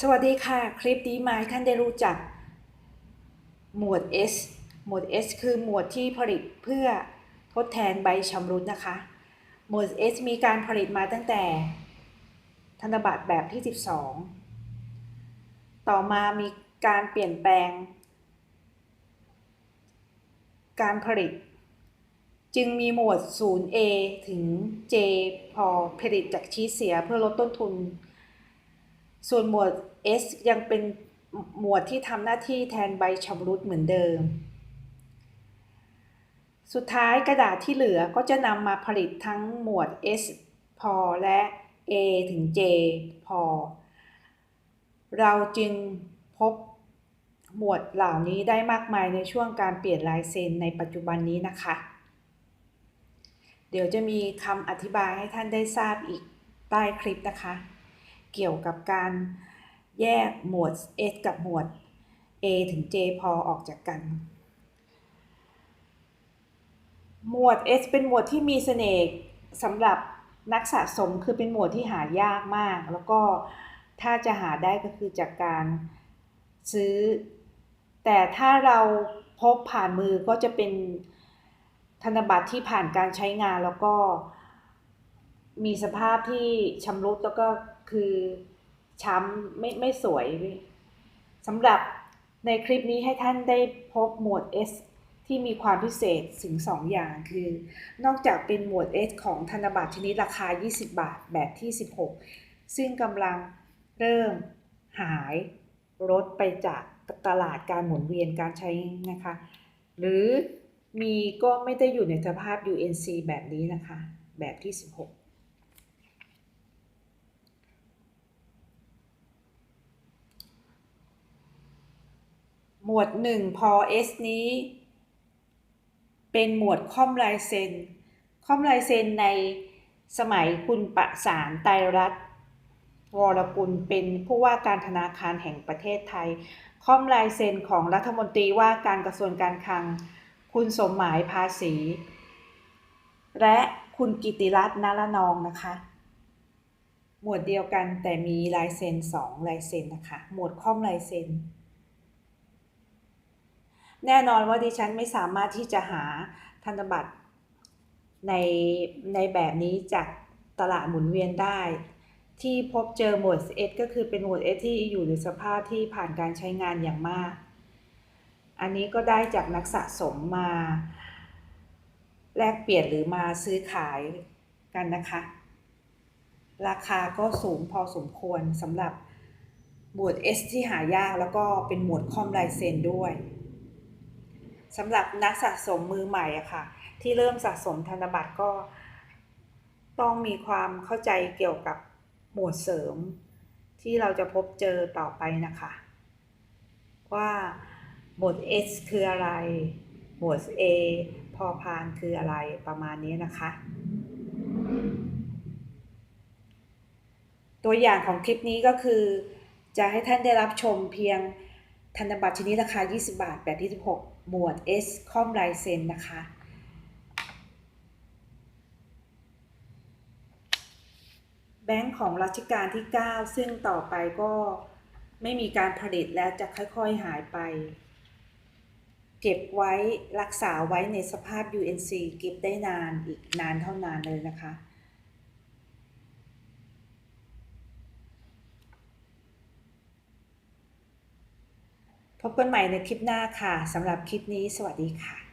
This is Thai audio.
สวัสดีค่ะ คลิปนี้มาท่านได้รู้จัก หมวด S หมวด S คือหมวดที่ผลิตเพื่อทดแทนใบชำรุดนะคะ หมวด S มีการผลิตมาตั้งแต่ ธนบัตรแบบที่ 12 ต่อมามีการเปลี่ยนแปลง การผลิต จึงมีหมวด 0A ถึง J พอผลิตจากชีสเสียเพื่อลดต้นทุน ส่วนหมวด S ยังเป็นหมวดที่ทำหน้าที่แทนใบชำรุดเหมือนเดิม สุดท้ายกระดาษที่เหลือก็จะนำมาผลิตทั้งหมวด S พอและ A ถึง J พอ เราจึงพบหมวดเหล่านี้ได้มากมายในช่วงการเปลี่ยนลายเซ็นในปัจจุบันนี้นะคะ เดี๋ยวจะมีคำอธิบายให้ท่านได้ทราบอีกใต้คลิปนะคะ เกี่ยวกับการแยกหมวด S กับหมวด A ถึง J พอออกจากกัน หมวด S เป็นหมวดที่มีเสน่ห์สำหรับนักสะสมคือเป็นหมวดที่หายากมาก แล้วก็ถ้าจะหาได้ก็คือจากการซื้อ แต่ถ้าเราพบผ่านมือก็จะเป็นธนบัตรที่ผ่านการใช้งานแล้วก็ มีสภาพที่ชำรุดแล้วก็คือช้ำไม่ไม่สวยสำหรับในคลิปนี้ให้ท่านได้พบหมวด S ที่มีความพิเศษถึง 2 อย่างคือ นอกจากเป็นหมวด S ของธนบัตรชนิดราคา 20 บาทแบบที่ 16 ซึ่งกำลังเริ่มหายลดไปจากตลาดการหมุนเวียนการใช้นะคะ หรือมีก็ไม่ได้อยู่ในสภาพ UNC แบบนี้นะคะ แบบที่ 16 หมวด 1 พอ S นี้ เป็นหมวดค่อมลายเซ็นค่อมลายเซ็นในสมัยคุณประสานไตรรัตน์วรกุลเป็นผู้ว่าการธนาคารแห่งประเทศไทย ค่อมลายเซ็นของรัฐมนตรีว่าการกระทรวงการคลัง คุณสมหมายภาษี และคุณกิติรัตน์นารนองนะคะ หมวดเดียวกันแต่มีลายเซ็นสองลายเซ็นนะคะ หมวดค่อมลายเซ็น แน่นอนว่าดิฉันไม่สามารถที่จะหาธนบัตรในในแบบนี้จากตลาดหมุนเวียนได้ ที่พบเจอหมวด S ก็คือเป็นหมวด S ที่อยู่ในสภาพที่ผ่านการใช้งานอย่างมาก อันนี้ก็ได้จากนักสะสมมา แลกเปลี่ยนหรือมาซื้อขายกันนะคะ ราคาก็สูงพอสมควรสำหรับหมวด S ที่หายากแล้วก็เป็นหมวดคอมลายเซ็นด้วย สำหรับนักสะสมมือใหม่อะค่ะ ที่เริ่มสะสมธนบัตรก็ ต้องมีความเข้าใจเกี่ยวกับหมวดเสริม ที่เราจะพบเจอต่อไปนะคะ ว่าหมวด S คืออะไร หมวด A พอพานคืออะไรประมาณนี้นะคะ ตัวอย่างของคลิปนี้ก็คือ จะให้ท่านได้รับชมเพียงธนบัตรชนิดราคา 20 บาทแบบที่16 หมวด S คอมลายเซ็นนะคะ แบงค์ของรัชกาลที่ 9 ซึ่งต่อไปก็ไม่มีการผลิตและจะค่อยๆหายไป เก็บไว้รักษาไว้ในสภาพ UNC เก็บได้นานอีกนานเท่านานเลยนะคะ พบกันใหม่ในคลิปหน้าค่ะสำหรับคลิปนี้สวัสดีค่ะ